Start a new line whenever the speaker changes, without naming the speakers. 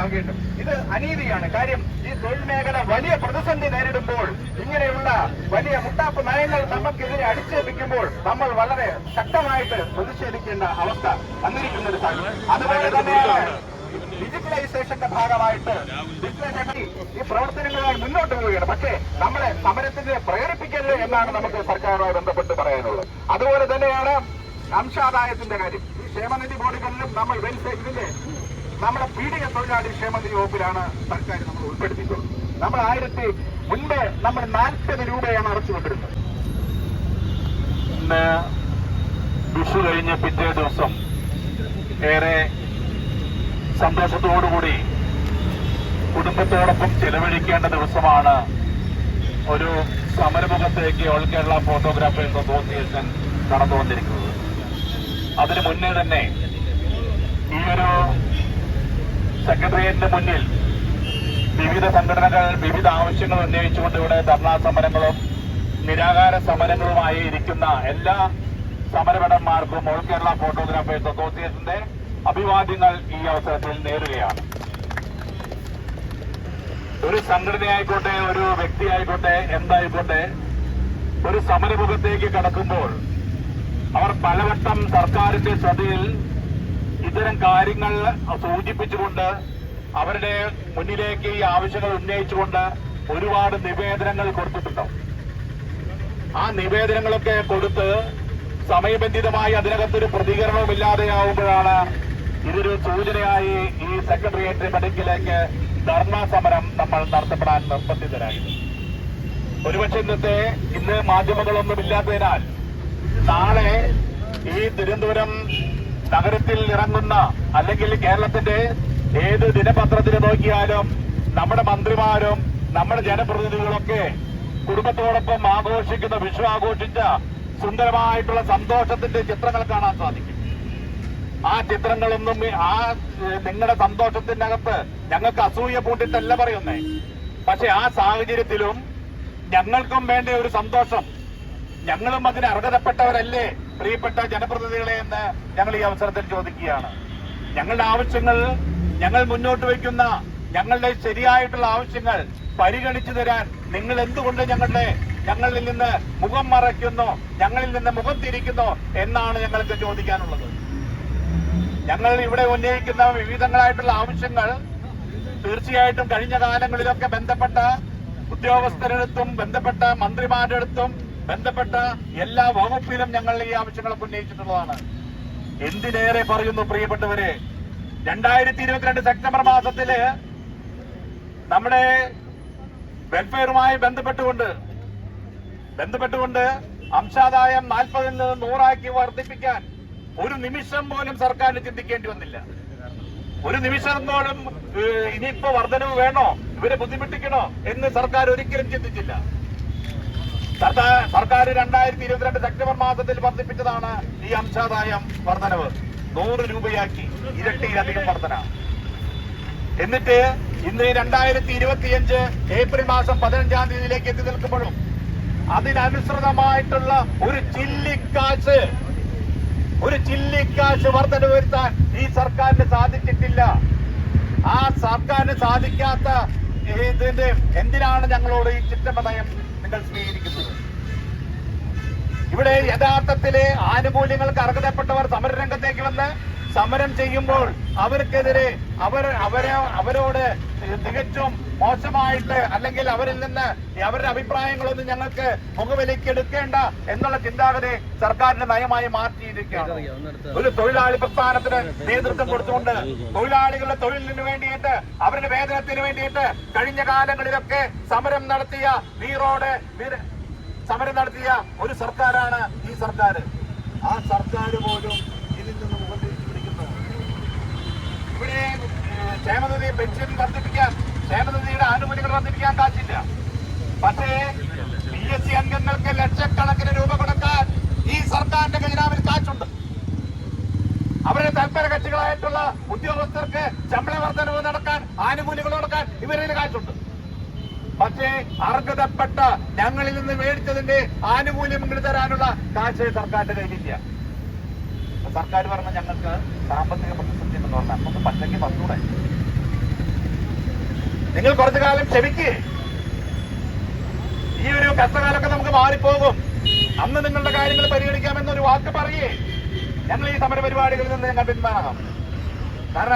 നൽകേണ്ടത് ഇത് അനീതിയാണ്. കാര്യം ഈ തൊഴിൽ മേഖല വലിയ പ്രതിസന്ധി നേരിടുമ്പോൾ ഇങ്ങനെയുള്ള വലിയ മുട്ടാപ്പ് നയങ്ങൾ നമുക്കെതിരെ അടിച്ചേൽപ്പിക്കുമ്പോൾ നമ്മൾ വളരെ ശക്തമായിട്ട് പ്രതിഷേധിക്കേണ്ട അവസ്ഥ വന്നിരിക്കുന്ന ഒരു സാഹചര്യം. അതുപോലെ തന്നെയാണ് ഡിജിറ്റലൈസേഷന്റെ ഭാഗമായിട്ട് ഈ പ്രവർത്തനങ്ങളുമായി മുന്നോട്ട് പോവുകയാണ്. പക്ഷേ നമ്മളെ സമരത്തിന് പ്രേരിപ്പിക്കരുത് എന്നാണ് നമുക്ക് സർക്കാരുമായി ബന്ധപ്പെട്ട് പറയാനുള്ളത്. അതുപോലെ തന്നെയാണ് അംശാദായത്തിന്റെ കാര്യം. ഈ ക്ഷേമനിധി ബോർഡുകളിലും നമ്മൾ വെൽഫെയർ ഇതിന്റെ നമ്മുടെ പീഡിക തൊഴിലാളി ക്ഷേമനിധി വകുപ്പിലാണ് സർക്കാർ നമ്മൾ ഉൾപ്പെടുത്തിയിട്ടുള്ളത്. നമ്മൾ ആയിരത്തി മുൻപ് നമ്മൾ നാൽപ്പത് രൂപയാണ് അടച്ചുകൊണ്ടിരുന്നത്
വിഷു കഴിഞ്ഞ പിറ്റേ ദിവസം ഏറെ സന്തോഷത്തോടുകൂടി കുടുംബത്തോടൊപ്പം ചെലവഴിക്കേണ്ട ദിവസമാണ് ഒരു സമരമുഖത്തേക്ക് ഓൾ കേരള ഫോട്ടോഗ്രാഫേഴ്സ് അസോസിയേഷൻ കടന്നു വന്നിരിക്കുന്നത് അതിനു മുന്നേ തന്നെ ഈ ഒരു സെക്രട്ടേറിയറ്റിന് മുന്നിൽ വിവിധ സംഘടനകൾ വിവിധ ആവശ്യങ്ങൾ ഉന്നയിച്ചുകൊണ്ട് ഇവിടെ ധർണാ സമരങ്ങളും നിരാകാര സമരങ്ങളുമായി ഇരിക്കുന്ന എല്ലാ സമരഭടന്മാർക്കും ഓൾ കേരള ഫോട്ടോഗ്രാഫേഴ്സ് അസോസിയേഷന്റെ അഭിവാദ്യങ്ങൾ ഈ അവസരത്തിൽ നേരുകയാണ്. ഒരു സംഘടനയായിക്കോട്ടെ ഒരു വ്യക്തിയായിക്കോട്ടെ എന്തായിക്കോട്ടെ ഒരു സമരമുഖത്തേക്ക് കടക്കുമ്പോൾ അവർ പലവട്ടം സർക്കാരിന്റെ ശ്രദ്ധയിൽ ഇത്തരം കാര്യങ്ങൾ സൂചിപ്പിച്ചുകൊണ്ട് അവരുടെ മുന്നിലേക്ക് ഈ ആവശ്യങ്ങൾ ഉന്നയിച്ചുകൊണ്ട് ഒരുപാട് നിവേദനങ്ങൾ കൊടുത്തിട്ടുണ്ട് ആ നിവേദനങ്ങളൊക്കെ കൊടുത്ത് സമയബന്ധിതമായി അതിനകത്തൊരു പ്രതികരണവും ഇല്ലാതെയാവുമ്പോഴാണ് ഇതൊരു സൂചനയായി ഈ സെക്രട്ടേറിയറ്റ് മെഡിക്കലേക്ക് ധർണാ സമരം നമ്മൾ നടത്തപ്പെടാൻ നിർബന്ധിതരായത്. ഒരുപക്ഷെ ഇന്നത്തെ ഇന്ന് മാധ്യമങ്ങളൊന്നും ഇല്ലാത്തതിനാൽ നാളെ ഈ തിരുവനന്തപുരം നഗരത്തിൽ ഇറങ്ങുന്ന അല്ലെങ്കിൽ കേരളത്തിന്റെ ഏത് ദിനപത്രത്തിൽ നോക്കിയാലും നമ്മുടെ മന്ത്രിമാരും നമ്മുടെ ജനപ്രതിനിധികളൊക്കെ കുടുംബത്തോടൊപ്പം ആഘോഷിക്കുന്ന വിഷു ആഘോഷിച്ച സുന്ദരമായിട്ടുള്ള സന്തോഷത്തിന്റെ ചിത്രങ്ങൾ കാണാൻ സാധിക്കും. ആ ചിത്രങ്ങളൊന്നും ആ നിങ്ങളുടെ സന്തോഷത്തിന്റെ സന്തോഷത്തിനകത്ത് ഞങ്ങൾക്ക് അസൂയ പൂണ്ടിട്ടല്ല പറയുന്നേ. പക്ഷെ ആ സാഹചര്യത്തിലും ഞങ്ങൾക്കും വേണ്ട ഒരു സന്തോഷം. ഞങ്ങളും അതിന് അർഹതപ്പെട്ടവരല്ലേ? പ്രിയപ്പെട്ട ജനപ്രതിനിധികളെ എന്ന് ഞങ്ങൾ ഈ അവസരത്തിൽ ചോദിക്കുകയാണ്. ഞങ്ങളുടെ ആവശ്യങ്ങൾ ഞങ്ങൾ മുന്നോട്ട് വയ്ക്കുന്ന ഞങ്ങളുടെ ശരിയായിട്ടുള്ള ആവശ്യങ്ങൾ പരിഗണിച്ചു തരാൻ നിങ്ങൾ എന്തുകൊണ്ട് ഞങ്ങളുടെ ഞങ്ങളിൽ നിന്ന് മുഖം മറയ്ക്കുന്നു ഞങ്ങളിൽ നിന്ന് മുഖം തിരിക്കുന്നു എന്നാണ് ഞങ്ങൾക്ക് ചോദിക്കാനുള്ളത്. ഞങ്ങൾ ഇവിടെ ഉന്നയിക്കുന്ന വിവിധങ്ങളായിട്ടുള്ള ആവശ്യങ്ങൾ തീർച്ചയായിട്ടും കഴിഞ്ഞ കാലങ്ങളിലൊക്കെ ബന്ധപ്പെട്ട ഉദ്യോഗസ്ഥരടുത്തും ബന്ധപ്പെട്ട മന്ത്രിമാരുടെ അടുത്തും ബന്ധപ്പെട്ട എല്ലാ വകുപ്പിലും ഞങ്ങൾ ഈ ആവശ്യങ്ങളൊക്കെ ഉന്നയിച്ചിട്ടുള്ളതാണ്. എന്തിനേറെ പറയുന്നു പ്രിയപ്പെട്ടവരെ രണ്ടായിരത്തി ഇരുപത്തിരണ്ട് സെപ്റ്റംബർ മാസത്തിൽ നമ്മുടെ വെൽഫെയറുമായി ബന്ധപ്പെട്ടുകൊണ്ട് ബന്ധപ്പെട്ടുകൊണ്ട് അംശാദായം നാൽപ്പതിൽ നിന്ന് നൂറാക്കി വർദ്ധിപ്പിക്കാൻ ഒരു നിമിഷം പോലും സർക്കാരിന് ചിന്തിക്കേണ്ടി വന്നില്ല. ഒരു നിമിഷം പോലും ഇനിയിപ്പോ വർധനവ് വേണോ? ഇവരെ ബുദ്ധിമുട്ടിക്കണോ എന്ന് സർക്കാർ ഒരിക്കലും ചിന്തിച്ചില്ല. സർക്കാർ രണ്ടായിരത്തി ഇരുപത്തിരണ്ട് സെപ്റ്റംബർ മാസത്തിൽ വർദ്ധിപ്പിച്ചതാണ് ഈ അംശാദായം വർധനവ്. നൂറ് രൂപയാക്കി ഇരട്ടിയിലധികം വർധന. എന്നിട്ട് ഇന്ന് രണ്ടായിരത്തി ഇരുപത്തിയഞ്ച് ഏപ്രിൽ മാസം പതിനഞ്ചാം തീയതിയിലേക്ക് എത്തി നിൽക്കുമ്പോഴും അതിനനുസൃതമായിട്ടുള്ള ഒരു ചില്ലിക്കാശ് ഒരു ചില്ലിക്കാശ് വർധന വരുത്താൻ ഈ സർക്കാരിന് സാധിച്ചിട്ടില്ല. ആ സർക്കാരിന് സാധിക്കാത്ത ഇതിന്റെ എന്തിനാണ് ഞങ്ങളോട് ഈ ചിറ്റമ്മ നയം നിങ്ങൾ സ്വീകരിക്കുന്നത് ഇവിടെ യഥാർത്ഥത്തിലെ ആനുകൂല്യങ്ങൾക്ക് അർഹതപ്പെട്ടവർ സമരരംഗത്തേക്ക് വന്ന് സമരം ചെയ്യുമ്പോൾ അവർക്കെതിരെ അവർ അവരെ അവരോട് തികച്ചും മോശമായിട്ട് അല്ലെങ്കിൽ അവരിൽ നിന്ന് അവരുടെ അഭിപ്രായങ്ങളൊന്നും ഞങ്ങൾക്ക് മുഖവിലേക്കെടുക്കേണ്ട എന്നുള്ള ചിന്താഗതി സർക്കാരിന്റെ നയമായി മാറ്റിയിരിക്കുകയാണ്. ഒരു തൊഴിലാളി പ്രസ്ഥാനത്തിന് നേതൃത്വം കൊടുത്തുകൊണ്ട് തൊഴിലാളികളുടെ തൊഴിലിന് വേണ്ടിയിട്ട് അവരുടെ വേതനത്തിന് വേണ്ടിയിട്ട് കഴിഞ്ഞ കാലങ്ങളിലൊക്കെ സമരം നടത്തിയ നീറോഡ് സമരം നടത്തിയ ഒരു സർക്കാരാണ് ഈ സർക്കാർ ആ സർക്കാർ പോലും ഇതിൽ നിന്ന് മുഖം തിരിച്ചു പിടിക്കുന്നു ഇവിടെ ഏഹ്, ക്ഷേമനിധി പെൻഷൻ വർദ്ധിപ്പിക്കാൻ ക്ഷേമനിധിയുടെ ആനുകൂല്യങ്ങൾ വർദ്ധിപ്പിക്കാൻ കാശില്ല. പക്ഷേ പി എസ് സി അംഗങ്ങൾക്ക് ലക്ഷക്കണക്കിന് രൂപ കൊടുക്കാൻ ഈ സർക്കാരിന്റെ ഖജനാവിൽ കാശുണ്ട്. അവരുടെ തൽപര കക്ഷികളായിട്ടുള്ള ഉദ്യോഗസ്ഥർക്ക് ശമ്പള വർധനവ് നടക്കാൻ ആനുകൂല്യങ്ങൾ നടക്കാൻ ഇവരിൽ കാശുണ്ട്. പക്ഷേ അർഹതപ്പെട്ട ഞങ്ങളിൽ നിന്ന് മേടിച്ചതിന്റെ ആനുകൂല്യങ്ങൾ തരാനുള്ള കാശ് സർക്കാരിന്റെ കയ്യിലില്ല. സർക്കാർ പറഞ്ഞ ഞങ്ങൾക്ക് സാമ്പത്തിക പ്രതിസന്ധി എന്ന് പറഞ്ഞാൽ നമുക്ക് പച്ചയ്ക്ക് വന്നൂടെ. നിങ്ങൾ കുറച്ചു കാലം ക്ഷമിക്ക്. ഈ ഒരു കഷ്ടകാലൊക്കെ നമുക്ക് മാറിപ്പോകും. അന്ന് നിങ്ങളുടെ കാര്യങ്ങൾ പരിഗണിക്കാമെന്നൊരു വാക്ക് പറയേ. ഞങ്ങൾ ഈ സമരപരിപാടികളിൽ നിന്ന് ഞങ്ങൾ പിന്മാറാം